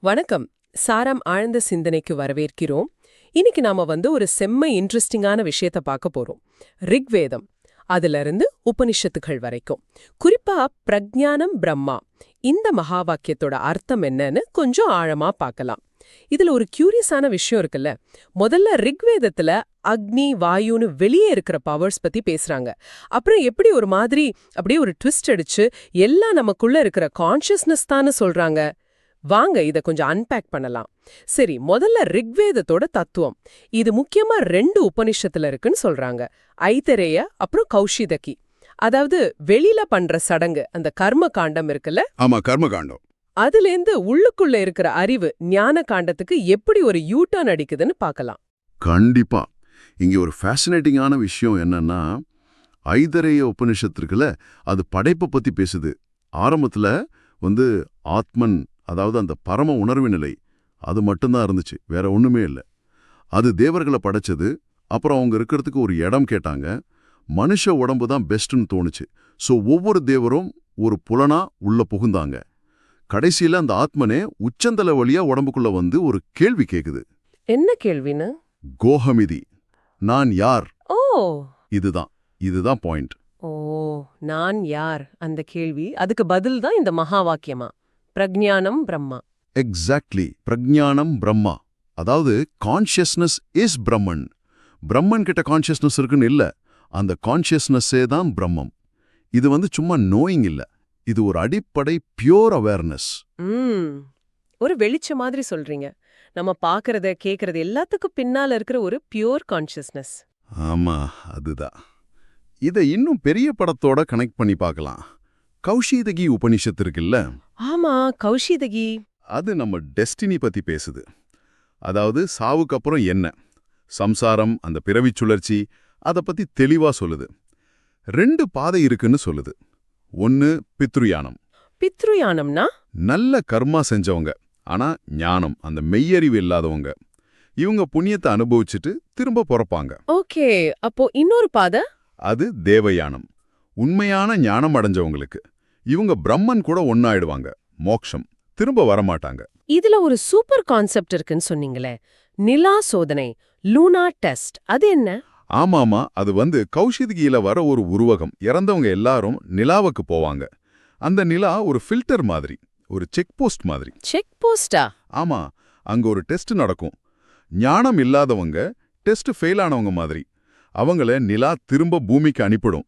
வணக்கம். சாரம் ஆழ்ந்த சிந்தனைக்கு வரவேற்கிறோம். இன்னைக்கு நாம வந்து ஒரு செம்ம இன்ட்ரெஸ்டிங்கான விஷயத்த பார்க்க போறோம். ரிக்வேதம். அதுல இருந்து உபனிஷத்துகள் வரைக்கும். குறிப்பா பிரக்ஞானம் பிரம்மா. இந்த மகா வாக்கியத்தோட அர்த்தம் என்னன்னு கொஞ்சம் ஆழமா பார்க்கலாம். இதுல ஒரு கியூரியஸான விஷயம் இருக்குல்ல. முதல்ல ரிக்வேதத்துல அக்னி வாயுன்னு வெளியே இருக்கிற பவர்ஸ் பத்தி பேசுறாங்க. அப்புறம் எப்படி ஒரு மாதிரி அப்படியே ஒரு ட்விஸ்ட் அடிச்சு எல்லாம் நமக்குள்ள இருக்கிற கான்ஷியஸ்னஸ் தான்னு சொல்றாங்க. வாங்க இத கொஞ்சம் அன்பேக் பண்ணலாம். சரி முதல்ல ரிக்வேதத்தோட தத்துவம். இது முக்கியமா ரெண்டு உபனிஷத்துல இருக்குன்னு சொல்றாங்க. ஐதரேய அப்புறம் கௌஷிதகி அதாவது வெளியில பண்ற சடங்கு அந்த கர்ம காண்டம் இருக்குல்ல? ஆமா கர்மகாண்டம். அதுலேருந்து உள்ளுக்குள்ள இருக்கிற அறிவு ஞான காண்டத்துக்கு எப்படி ஒரு யூட்டர்ன் அடிக்குதுன்னு பார்க்கலாம் கண்டிப்பா. இங்க ஒரு ஃபேசினேட்டிங்கான விஷயம் என்னன்னா ஐதரேய உபனிஷத்து இருக்குல்ல அது படைப்பை பத்தி பேசுது. ஆரம்பத்துல வந்து ஆத்மன் அதாவது அந்த பரம உணர்வு நிலை அது மட்டும்தான் இருந்துச்சு வேற ஒண்ணுமே இல்லை. அது தேவர்களை படைச்சது அப்புறம் அவங்க இருக்கிறதுக்கு ஒரு இடம் கேட்டாங்க மனுஷ உடம்பு தான் பெஸ்ட்னு தோணுச்சு. ஸோ ஒவ்வொரு தேவரும் ஒரு புலனா உள்ள புகுந்தாங்க. கடைசியில அந்த ஆத்மனே உச்சந்தல வழியா உடம்புக்குள்ள வந்து ஒரு கேள்வி கேக்குது. என்ன கேள்வின்னு? கோஹமிதி. நான் யார்? ஓ! இதுதான் இதுதான் பாயிண்ட். ஓ நான் யார்? அந்த கேள்வி அதுக்கு பதில் தான் இந்த மகா வாக்கியமா? பிரக்ஞானம் பிரம்மா. எக்ஸாக்ட்லி பிரஜானம் பிரம்மா. அதாவது கான்ஷியஸ்னஸ் இஸ் பிரம்மன் பிரம்மன் கிட்ட கான்ஷியஸ்னஸ் இருக்குன்னு இல்ல. அந்த கான்ஷியஸ்னஸ்ஸே தான் பிரம்மம். இது வந்து சும்மா நோயிங் இல்ல. இது ஒரு அடிப்படை பியோர் அவேர்னஸ் ஒரு வெளிச்ச மாதிரி சொல்றீங்க. நம்ம பார்க்கறத கேக்குறது எல்லாத்துக்கும் பின்னால இருக்கிற ஒரு பியூர் கான்ஷியஸ்னஸ் ஆமா அதுதான். இதை இன்னும் பெரிய படத்தோட கனெக்ட் பண்ணி பார்க்கலாம். கௌஷீதகி உபனிஷத்து இருக்குல்ல? ஆமா கௌஷிதகி. அது நம்ம டெஸ்டினி பத்தி பேசுது. அதாவது சாவுக்கு அப்புறம் என்ன? சம்சாரம் அந்த பிறவிச் சுழற்சி அதை பத்தி தெளிவா சொல்லுது. ரெண்டு பாதை இருக்குன்னு சொல்லுது. ஒன்னு பித்ருயானம் பித்ருயானம்னா நல்ல கர்மா செஞ்சவங்க. ஆனா ஞானம் அந்த மெய்யறிவு இல்லாதவங்க. இவங்க புண்ணியத்தை அனுபவிச்சுட்டு திரும்ப பிறப்பாங்க. ஓகே அப்போ இன்னொரு பாதை? அது தேவயானம். உண்மையான ஞானம் அடைஞ்சவங்களுக்கு. இவங்க பிரம்மன் கூட ஒன்னாயிடுவாங்க மோக்ஷம். திரும்ப வரமாட்டாங்க. இதுல ஒரு சூப்பர் கான்செப்ட் இருக்குன்னு சொன்னீங்களே. நிலா சோதனை. Luna test. அது என்ன? ஆமாமா அது வந்து கௌஷிதிகியில வர ஒரு உருவகம். இறந்தவங்க எல்லாரும் நிலாவுக்கு போவாங்க. அந்த நிலா ஒரு ஃபில்டர் மாதிரி. ஒரு செக் போஸ்ட் மாதிரி. செக் போஸ்டா ஆமா அங்க ஒரு டெஸ்ட் நடக்கும். ஞானம் இல்லாதவங்க டெஸ்ட் ஃபெயில் ஆனவங்க மாதிரி. அவங்கள நிலா திரும்ப பூமிக்கு அனுப்பிடும்.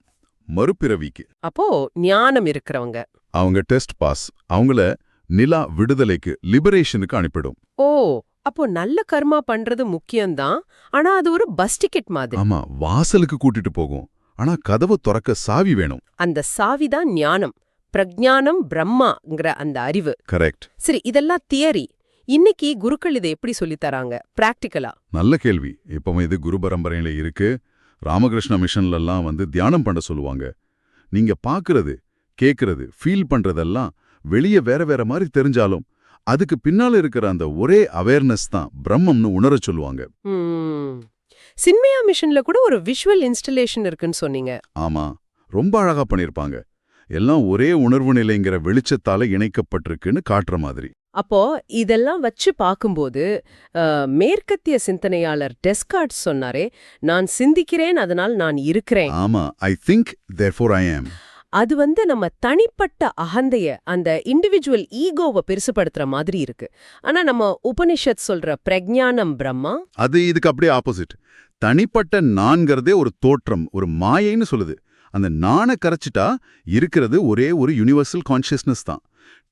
மறுபிறவிக்கு. அப்போ ஞானம் இருக்கிறவங்க. அவங்க டெஸ்ட் பாஸ். அவங்கள நிலா விடுதலைக்கு லிபரேஷனுக்கு அனுப்பிடும். ஓ அப்போ நல்ல கர்மா பண்றது முக்கியம்தான். ஆனா அது ஒரு பஸ் டிக்கெட் மாதிரி. ஆமா வாசலுக்கு கூட்டிட்டு போகும். ஆனா கதவு திறக்க சாவி வேணும். அந்த சாவிதான் ஞானம். பிரக்ஞானம் பிரம்மாங்கிற அந்த அறிவு. கரெக்ட். சரி இதெல்லாம் தியரி. இன்னைக்கு குருக்கள் இதை எப்படி சொல்லித் தராங்க? பிராக்டிக்கலா நல்ல கேள்வி. இப்பவும் இது குரு பரம்பரையில இருக்கு. ராமகிருஷ்ண மிஷன்ல எல்லாம் வந்து தியானம் பண்ண சொல்லுவாங்க. நீங்க பாக்குறது கேக்குறது ஃபீல் பண்றதெல்லாம் வெளியே வேற வேற மாதிரி தெரிஞ்சாலும் அதுக்கு பின்னால இருக்கிற அந்த ஒரே அவேர்னஸ் தான் பிரம்மம்னு உணரச் சொல்லுவாங்க. சின்மயா மிஷன்ல கூட ஒரு விஷுவல் இன்ஸ்டலேஷன் இருக்குன்னு சொன்னீங்க. ஆமா. ரொம்ப அழகா பண்ணிருப்பாங்க. எல்லாம் ஒரே உணர்வு நிலைங்கிற வெளிச்சத்தால இணைக்கப்பட்டிருக்குன்னு காட்டுற மாதிரி. அப்போ இதெல்லாம் வச்சு பார்க்கும்போது மேற்கத்திய சிந்தனையாளர் டெஸ்கார்ட் சொன்னாரே நான் சிந்திக்கிறேன் அதனால் நான் இருக்கிறேன். ஆமா ஐ திங்க் தேர்ஃபோர் ஐ ஆம் அது வந்து நம்ம தனிப்பட்ட அகந்தைய அந்த இண்டிவிஜுவல் ஈகோவை பெருசுபடுத்துற மாதிரி இருக்கு. ஆனா நம்ம உபனிஷத் சொல்ற பிரக்ஞானம் பிரம்மா அது இதுக்கு அப்படியே ஆப்போசிட் தனிப்பட்ட நான்கிறதே ஒரு தோற்றம் ஒரு மாயைன்னு சொல்லுது. அந்த நானை கரைச்சிட்டா இருக்கிறது ஒரே ஒரு யுனிவர்சல் கான்ஷியஸ்னஸ் தான்.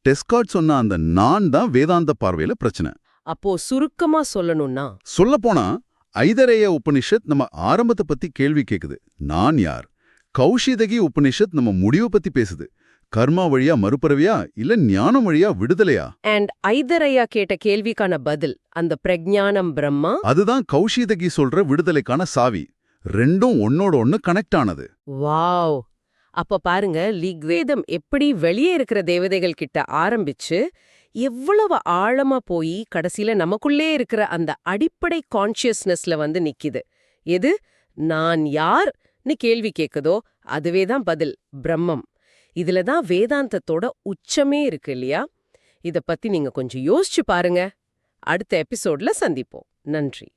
டெஸ்கார்ட் சொன்ன அந்த நான் தான் வேதாந்த பார்வையில பிரச்சனை. அப்போ சுருக்கமா சொல்லணும்னா? சொல்லப்போனா ஐதரேய உபனிஷத் நம்ம ஆரம்பத்தை பத்தி கேள்வி கேக்குது. நான் யார்? கௌஷிதகி உபனிஷத் நம்ம முடிவை பத்தி பேசுது. கர்மா வழியா மறுபிறவியா இல்ல ஞானம் வழியா விடுதலையா? அண்ட் ஐதரையா கேட்ட கேள்விக்கான பதில் அந்த பிரக்ஞானம் பிரம்மா? அதுதான் கௌஷிதகி சொல்ற விடுதலைக்கான சாவி. ரெண்டும் ஒன்னோட ஒன்னு கனெக்ட் ஆனது. வாவ்! அப்ப பாருங்க லிக்வேதம் எப்படி வெளியே இருக்கிற தேவதைகள் கிட்ட ஆரம்பிச்சு எவ்வளவு ஆழமா போய் கடைசியில நமக்குள்ளே இருக்கிற அந்த அடிப்படை கான்ஷியஸ்னஸ்ல வந்து நிக்குது. எது? நான் யார்னு கேள்வி கேக்குதோ அதுவே தான் பதில் பிரம்மம். இதுல தான் வேதாந்தத்தோட உச்சமே இருக்கு இல்லையா? இத பத்தி நீங்க கொஞ்சம் யோசிச்சு பாருங்க. அடுத்த எபிசோட்ல சந்திப்போம். நன்றி.